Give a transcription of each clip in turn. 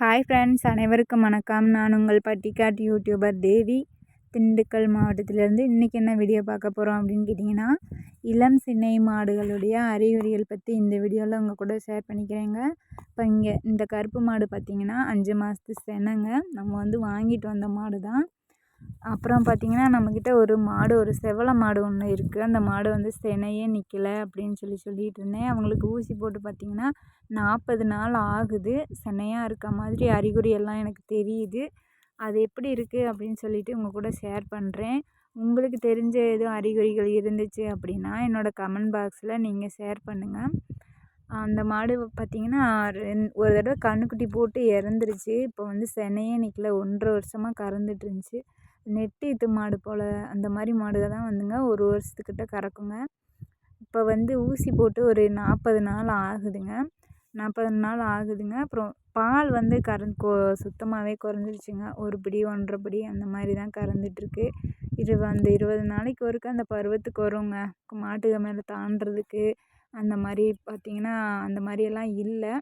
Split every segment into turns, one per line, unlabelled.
Hi friends அனைவருக்கும் வணக்கம். நான் உங்கள் பட்டிக்காட் யூடியூபர் தேவி. திண்டுக்கல் மாவட்டத்திலேருந்து இன்றைக்கி என்ன வீடியோ பார்க்க போகிறோம் அப்படின்னு கேட்டிங்கன்னா இளம் சின்னை மாடுகளுடைய அறிகுறிகள் பற்றி இந்த வீடியோவில் உங்கள் கூட ஷேர் பண்ணிக்கிறேங்க. இப்போ இங்கே இந்த கருப்பு மாடு பார்த்திங்கன்னா அஞ்சு மாதத்து செனங்க. நம்ம வந்து வாங்கிட்டு வந்த மாடு தான் அப்புறம் பார்த்திங்கன்னா நம்மக்கிட்ட ஒரு மாடு ஒரு செவலை மாடு ஒன்று இருக்குது அந்த மாடு வந்து செனையே நிற்கல அப்படின்னு சொல்லி சொல்லிகிட்டு இருந்தேன். அவங்களுக்கு ஊசி போட்டு பார்த்திங்கன்னா நாற்பது நாள் ஆகுது. செனையாக இருக்க மாதிரி அறிகுறி எல்லாம் எனக்கு தெரியுது. அது எப்படி இருக்குது அப்படின்னு சொல்லிட்டு உங்கள் கூட ஷேர் பண்ணுறேன் உங்களுக்கு தெரிஞ்ச எதுவும் அறிகுறிகள் இருந்துச்சு அப்படின்னா என்னோடய கமெண்ட் பாக்ஸில் நீங்கள் ஷேர் பண்ணுங்கள் அந்த மாடு பார்த்திங்கன்னா ரெண் ஒரு தடவை கன்றுக்குட்டி போட்டு இறந்துருச்சு. இப்போ வந்து செனையே நிற்கல ஒன்றரை வருஷமாக கறந்துட்டு இருந்துச்சு. நெட்டீத்து மாடு போல் அந்த மாதிரி மாடுகள் தான் வந்துங்க ஒரு வருஷத்துக்கிட்ட கறக்குங்க. இப்போ வந்து ஊசி போட்டு ஒரு நாற்பது நாள் ஆகுதுங்க. நாற்பது நாள் ஆகுதுங்க. அப்புறம் பால் வந்து கறந்து கொ சுத்தமாகவே குறைஞ்சிருச்சுங்க. ஒரு படி ஒன்றரை படி அந்த மாதிரி தான் கறந்துட்டுருக்கு. இது அந்த இருபது நாளைக்கு ஒருக்க அந்த பருவத்துக்கு வருங்க. மாட்டுக மேலே தாண்டுறதுக்கு அந்த மாதிரி பார்த்திங்கன்னா அந்த மாதிரியெல்லாம் இல்லை.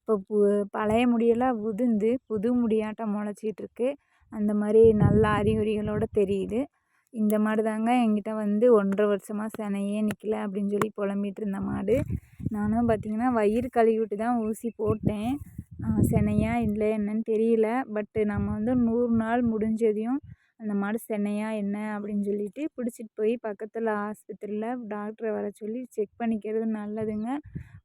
இப்போ பு பழைய முடியெல்லாம் உதிர்ந்து புது முடியாட்டம் முளைச்சிட்ருக்கு அந்த மாதிரி நல்ல அறிகுறிகளோடு தெரியுது. இந்த மாடு தாங்க என்கிட்ட வந்து ஒன்றரை வருஷமாக சினையே நிற்கல அப்படின்னு சொல்லி புலம்பிகிட்டு இருந்த மாடு. நானும் பார்த்திங்கன்னா வயிறு கழுவி விட்டு தான் ஊசி போட்டேன். சினையா இல்லை என்னன்னு தெரியல. பட்டு நம்ம வந்து நூறு நாள் முடிஞ்சதையும் அந்த மாடு சென்னையா என்ன அப்படின்னு சொல்லிட்டு பிடிச்சிட்டு போய் பக்கத்தில் ஆஸ்பத்திரியில் டாக்டரை வர சொல்லி செக் பண்ணிக்கிறது நல்லதுங்க.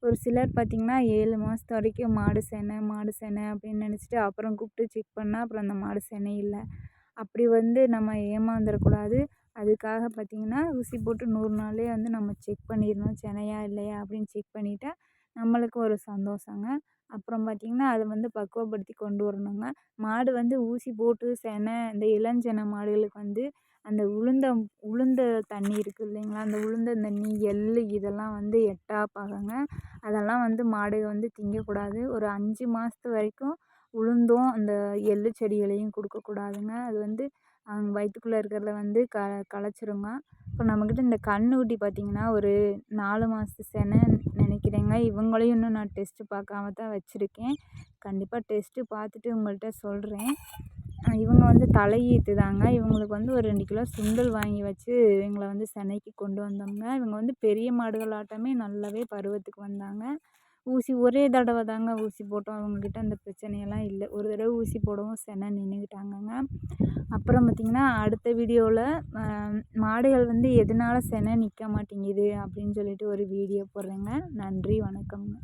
ஒரு சிலர் பார்த்திங்கன்னா ஏழு மாதத்து வரைக்கும் மாடு சேனை மாடு சேனை அப்படின்னு நினச்சிட்டு அப்புறம் கூப்பிட்டு செக் பண்ணால் அப்புறம் அந்த மாடு செனை இல்லை. அப்படி வந்து நம்ம ஏமாந்துடக்கூடாது அதுக்காக பார்த்திங்கன்னா ஊசி போட்டு நூறு நாள்லேயே வந்து நம்ம செக் பண்ணிடணும். செனையா இல்லையா அப்படின்னு செக் பண்ணிட்டா நம்மளுக்கு ஒரு சந்தோஷங்க. அப்புறம் பார்த்திங்கன்னா அதை வந்து பக்குவப்படுத்தி கொண்டு வரணுங்க. மாடு வந்து ஊசி போட்டு செனை இந்த இளஞ்செனை மாடுகளுக்கு வந்து அந்த உளுந்த உளுந்த தண்ணி இருக்குது இல்லைங்களா? அந்த உளுந்த தண்ணி எள் இதெல்லாம் வந்து எட்டாப்பாகங்க. அதெல்லாம் வந்து மாடு வந்து திங்கக்கூடாது. ஒரு அஞ்சு மாதத்து வரைக்கும் உளுந்தும் அந்த எள் செடிகளையும் கொடுக்கக்கூடாதுங்க. அது வந்து அவங்க வயிற்றுக்குள்ள இருக்கிறத வந்து க கலைச்சிருங்க இப்போ நம்மக்கிட்ட இந்த கன்றுக்குட்டி பார்த்திங்கன்னா ஒரு நாலு மாதத்து செனை நினைக்கிறேங்க. இவங்களையும் இன்னும் நான் டெஸ்ட்டு பார்க்காம தான் வச்சுருக்கேன். கண்டிப்பாக டெஸ்ட்டு பார்த்துட்டு உங்கள்கிட்ட சொல்கிறேன் இவங்க வந்து தலையீத்து தாங்க. இவங்களுக்கு வந்து ஒரு ரெண்டு கிலோ சுண்டல் வாங்கி வச்சு இவங்களை வந்து சென்னைக்கு கொண்டு வந்தோங்க இவங்க வந்து பெரிய மாடுகளாட்டமே நல்லாவே பருவத்துக்கு வந்தாங்க. ஊசி ஒரே தடவை தாங்க ஊசி போட்டோம். அவங்கக்கிட்ட அந்த பிரச்சனையெல்லாம் இல்லை. ஒரு தடவை ஊசி போடவும் செனை நின்றுக்கிட்டாங்கங்க அப்புறம் பார்த்திங்கன்னா அடுத்த வீடியோவில் மாடுகள் வந்து எதனால செனை நிற்க மாட்டேங்குது அப்படின்னு சொல்லிட்டு ஒரு வீடியோ போடுறேங்க. நன்றி வணக்கம்ங்க.